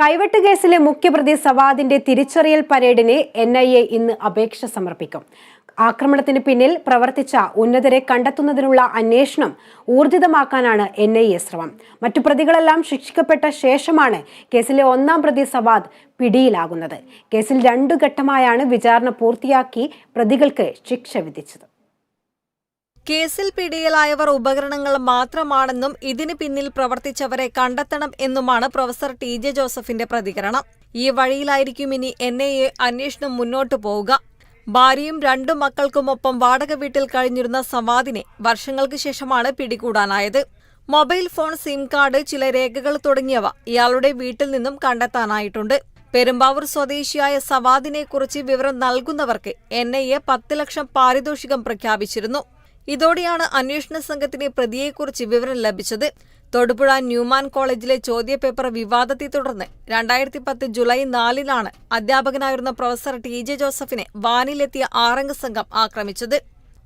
കൈവെട്ട് കേസിലെ മുഖ്യപ്രതി സവാദിന്റെ തിരിച്ചറിയൽ പരേഡിന് എൻ ഐ എ ഇന്ന് അപേക്ഷ സമർപ്പിക്കും. ആക്രമണത്തിന് പിന്നിൽ പ്രവർത്തിച്ച ഉന്നതരെ കണ്ടെത്തുന്നതിനുള്ള അന്വേഷണം ഊർജിതമാക്കാനാണ് എൻ ഐ എ ശ്രമം. മറ്റു പ്രതികളെല്ലാം ശിക്ഷിക്കപ്പെട്ട ശേഷമാണ് കേസിലെ ഒന്നാം പ്രതി സവാദ് പിടിയിലാകുന്നത്. കേസിൽ രണ്ടു ഘട്ടമായാണ് വിചാരണ പൂർത്തിയാക്കി പ്രതികൾക്ക് ശിക്ഷ വിധിച്ചത്. കേസിൽ പിടിയിലായവർ ഉപകരണങ്ങൾ മാത്രമാണെന്നും ഇതിന് പിന്നിൽ പ്രവർത്തിച്ചവരെ കണ്ടെത്തണം എന്നുമാണ് പ്രൊഫസർ ടി ജെ ജോസഫിന്റെ പ്രതികരണം. ഈ വഴിയിലായിരിക്കും ഇനി എൻ ഐ എ അന്വേഷണം മുന്നോട്ടു പോവുക. ഭാര്യയും രണ്ടു മക്കൾക്കുമൊപ്പം വാടക വീട്ടിൽ കഴിഞ്ഞിരുന്ന സവാദിനെ വർഷങ്ങൾക്ക് ശേഷമാണ് പിടികൂടാനായത്. മൊബൈൽ ഫോൺ സിം കാർഡ് ചില രേഖകൾ തുടങ്ങിയവ ഇയാളുടെ വീട്ടിൽ നിന്നും കണ്ടെത്താനായിട്ടുണ്ട്. പെരുമ്പാവൂർ സ്വദേശിയായ സവാദിനെക്കുറിച്ച് വിവരം നൽകുന്നവർക്ക് എൻ ഐ എ പത്ത് ലക്ഷം പാരിതോഷികം പ്രഖ്യാപിച്ചിരുന്നു. ഇതോടെയാണ് അന്വേഷണ സംഘത്തിന് പ്രതിയെക്കുറിച്ച് വിവരം ലഭിച്ചത്. തൊടുപുഴ ന്യൂമാൻ കോളേജിലെ ചോദ്യപേപ്പർ വിവാദത്തെ തുടർന്ന് രണ്ടായിരത്തി പത്ത് ജൂലൈ നാലിനാണ് അധ്യാപകനായിരുന്ന പ്രൊഫസർ ടി ജെ ജോസഫിനെ വാനിലെത്തിയ ആറംഗ സംഘം ആക്രമിച്ചത്.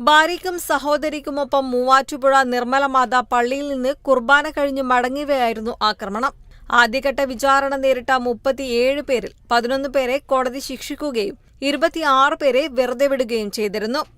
ഭാര്യയ്ക്കും സഹോദരിക്കുമൊപ്പം മൂവാറ്റുപുഴ നിർമ്മലമാത പള്ളിയിൽ നിന്ന് കുർബാന കഴിഞ്ഞ് മടങ്ങിയവയായിരുന്നു ആക്രമണം. ആദ്യഘട്ട വിചാരണ നേരിട്ട മുപ്പത്തിയേഴ് പേരിൽ പതിനൊന്ന് പേരെ കോടതി ശിക്ഷിക്കുകയും ഇരുപത്തിയാറ് പേരെ വെറുതെ വിടുകയും ചെയ്തിരുന്നു.